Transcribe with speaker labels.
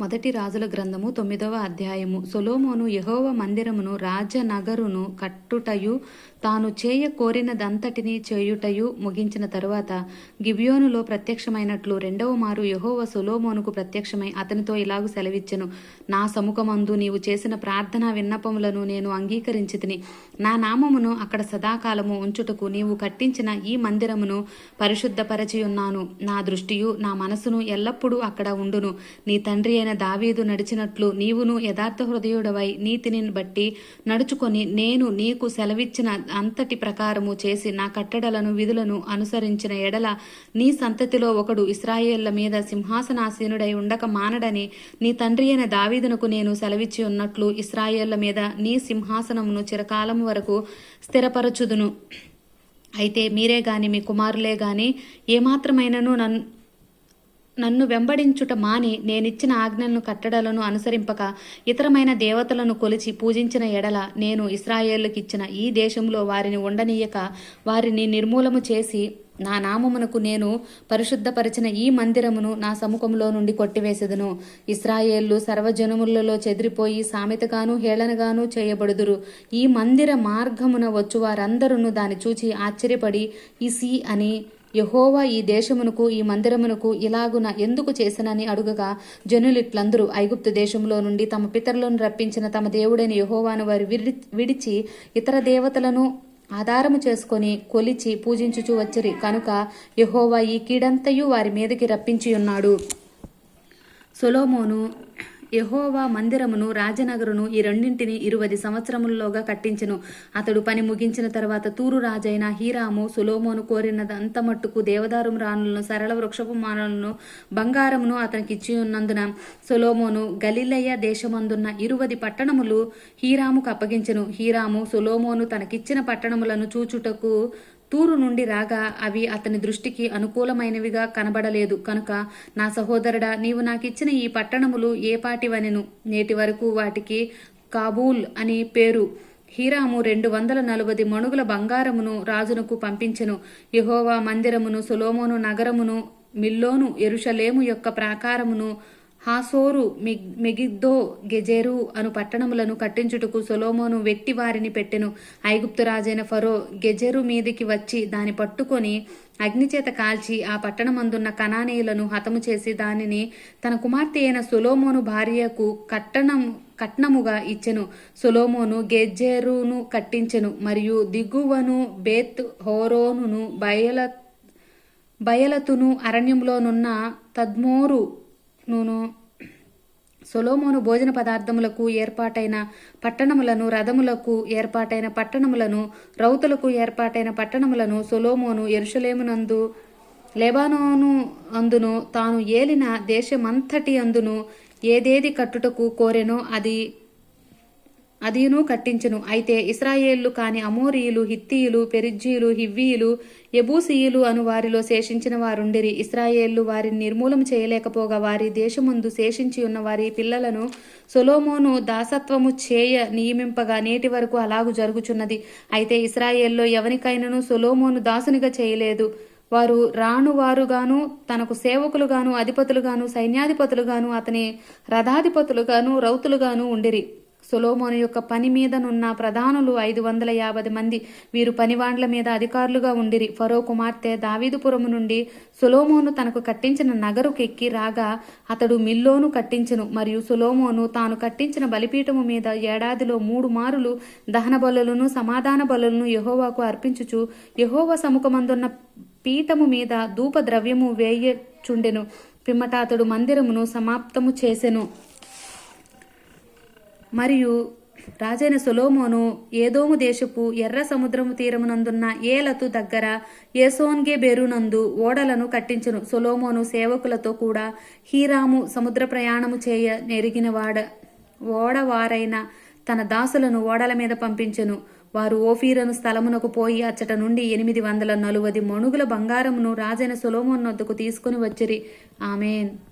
Speaker 1: మొదటి రాజుల గ్రంథము తొమ్మిదవ అధ్యాయము. సొలోమోను యహోవ మందిరమును రాజనగరును కట్టుటయు తాను చేయ కోరినదంతటిని చేయుటయు ముగించిన తరువాత గిబియోనులో ప్రత్యక్షమైనట్లు రెండవ మారు యహోవ సొలోమోనుకు ప్రత్యక్షమై అతనితో ఇలాగు సెలవిచ్చెను. నా సముఖమందు నీవు చేసిన ప్రార్థనా విన్నపములను నేను అంగీకరించితిని. నా నామమును అక్కడ సదాకాలము ఉంచుటకు నీవు కట్టించిన ఈ మందిరమును పరిశుద్ధపరచియున్నాను. నా దృష్టియు నా మనసును ఎల్లప్పుడూ అక్కడ ఉండును. నీ తండ్రి అయిన దావీదు నడిచినట్లు నీవును యథార్థ హృదయుడవై నీతిని బట్టి నడుచుకొని నేను నీకు సెలవిచ్చిన అంతటి ప్రకారము చేసి నా కట్టడలను విధులను అనుసరించిన ఎడల నీ సంతతిలో ఒకడు ఇస్రాయేళ్ళ మీద సింహాసనాసీనుడై ఉండక మానడని నీ తండ్రి అయిన దావీదునకు నేను సెలవిచ్చి ఉన్నట్లు ఇస్రాయేళ్ళ మీద నీ సింహాసనమును చిరకాలం వరకు స్థిరపరచుదును. అయితే మీరే గాని మీ కుమారులే గాని ఏమాత్రమైనను నన్ను నన్ను వెంబడించుట మాని నేనిచ్చిన ఆజ్ఞలను కట్టడలను అనుసరింపక ఇతరమైన దేవతలను కొలిచి పూజించిన ఎడల నేను ఇస్రాయేళ్ళకిచ్చిన ఈ దేశంలో వారిని ఉండనీయక వారిని నిర్మూలము చేసి నా నామమునకు నేను పరిశుద్ధపరిచిన ఈ మందిరమును నా సముఖంలో నుండి కొట్టివేసెదను. ఇస్రాయేళ్ళు సర్వజనములలో చెదిరిపోయి సామెతగాను హేళనగాను చేయబడుదురు. ఈ మందిర మార్గమున వచ్చు వారందరూ దాన్ని చూచి ఆశ్చర్యపడి ఇసి అని యహోవా ఈ దేశమునకు ఈ మందిరమునకు ఇలాగున ఎందుకు చేసినని అడుగగా జనులిట్లందరూ ఐగుప్తు దేశంలో నుండి తమ పితరులను రప్పించిన తమ దేవుడైన యహోవాను వారు విడిచి ఇతర దేవతలను ఆధారము చేసుకొని కొలిచి పూజించుచు వచ్చిరి. కనుక యహోవా ఈ కీడంతయు వారి మీదకి రప్పించి ఉన్నాడు సొలోమోను యహోవా మందిరమును రాజనగరును ఈ రెండింటిని ఇరువది సంవత్సరముల్లోగా కట్టించెను. అతడు పని ముగించిన తర్వాత తూరు రాజైన హీరాము సులోమోను కోరినదంత మట్టుకు దేవదారు రాణులను సరళ వృక్షపు మానలను బంగారమును అతనికి ఇచ్చి ఉన్నందున సొలోమోను గలిలయ దేశమందున్న ఇరువది పట్టణములు హీరాముకు అప్పగించెను. హీరాము సొలోమోను తనకిచ్చిన పట్టణములను చూచుటకు తూరు నుండి రాగా అవి అతని దృష్టికి అనుకూలమైనవిగా కనబడలేదు. కనుక నా సహోదరుడా నీవు నాకిచ్చిన ఈ పట్టణములు ఏపాటివనెను నేటి వరకు వాటికి కాబూల్ అని పేరు. హీరాము రెండు వందల నలభై మణుగుల బంగారమును రాజునకు పంపించెను. యహోవా మందిరమును సులోమోను నగరమును మిల్లోను ఎరుషలేము యొక్క ప్రాకారమును హాసోరు మెగిద్దో గెజెరు అను పట్టణములను కట్టించుటకు సొలోమోను వెట్టి వారిని పెట్టెను. ఐగుప్తు రాజైన ఫరో గెజెరు మీదికి వచ్చి దాని పట్టుకొని అగ్నిచేత కాల్చి ఆ పట్టణమందున్న కణానీయులను హతము చేసి దానిని తన కుమార్తె అయిన సొలోమోను భార్యకు కట్టణం కట్నముగా ఇచ్చెను. సొలోమోను గెజెరును కట్టించెను మరియు దిగువను బేత్ హోరోనును బయల బయలతును అరణ్యంలోనున్న తద్మోరు నూను. సొలోమోను భోజన పదార్థములకు ఏర్పాటైన పట్టణములను రథములకు ఏర్పాటైన పట్టణములను రౌతులకు ఏర్పాటైన పట్టణములను సొలోమోను ఎరుషలేమునందు లెబానోను అందును తాను ఏలిన దేశమంతటి అందును ఏదేది కట్టుటకు కోరెనో అది అదీను కట్టించను. అయితే ఇస్రాయేళ్ళు కాని అమోరీయులు హిత్తీయులు పెరిజ్జీయులు హివ్వీయులు ఎబూసీయులు అను వారిలో శేషించిన వారుండిరి. ఇస్రాయేళ్ళు వారిని నిర్మూలం చేయలేకపోగా వారి దేశముందు శేషించి ఉన్న వారి పిల్లలను సొలోమోను దాసత్వము చేయ నియమింపగా నేటి వరకు అలాగు జరుగుచున్నది. అయితే ఇస్రాయేల్లో ఎవరికైనాను సొలోమోను దాసునిగా చేయలేదు. వారు రాణువారుగాను తనకు సేవకులుగాను అధిపతులుగాను సైన్యాధిపతులుగాను అతని రథాధిపతులుగాను రౌతులుగాను ఉండిరి. సొలోమోను యొక్క పని మీదనున్న ప్రధానులు ఐదు వందల యాభై మంది. వీరు పనివాండ్ల మీద అధికారులుగా ఉండిరి. ఫరో కుమార్తె దావీదుపురము నుండి సొలోమోను తనకు కట్టించిన నగరుకు ఎక్కి రాగా అతడు మిల్లోను కట్టించెను. మరియు సొలోమోను తాను కట్టించిన బలిపీఠము మీద ఏడాదిలో మూడు మారులు దహన బలులను సమాధాన బలులను యహోవాకు అర్పించుచు యహోవ సముఖమందున్న పీఠము మీద ధూప ద్రవ్యము వేయచుండెను. పిమ్మట అతడు మందిరమును సమాప్తము చేసెను. మరియు రాజైన సొలోమోను ఏదోము దేశపు ఎర్ర సముద్రము తీరమునందున్న ఏలతు దగ్గర ఏసోన్గే బెరునందు ఓడలను కట్టించును. సొలోమోను సేవకులతో కూడా హీరాము సముద్ర ప్రయాణము చేయ నెరిగినవాడ ఓడవారైన తన దాసులను ఓడల మీద పంపించెను. వారు ఓఫీరను స్థలమునకు పోయి అచ్చట నుండి ఎనిమిది వందల నలువది మణుగుల బంగారమును రాజైన సొలోమోన్ వద్దకు తీసుకుని వచ్చిరి. ఆమెన్.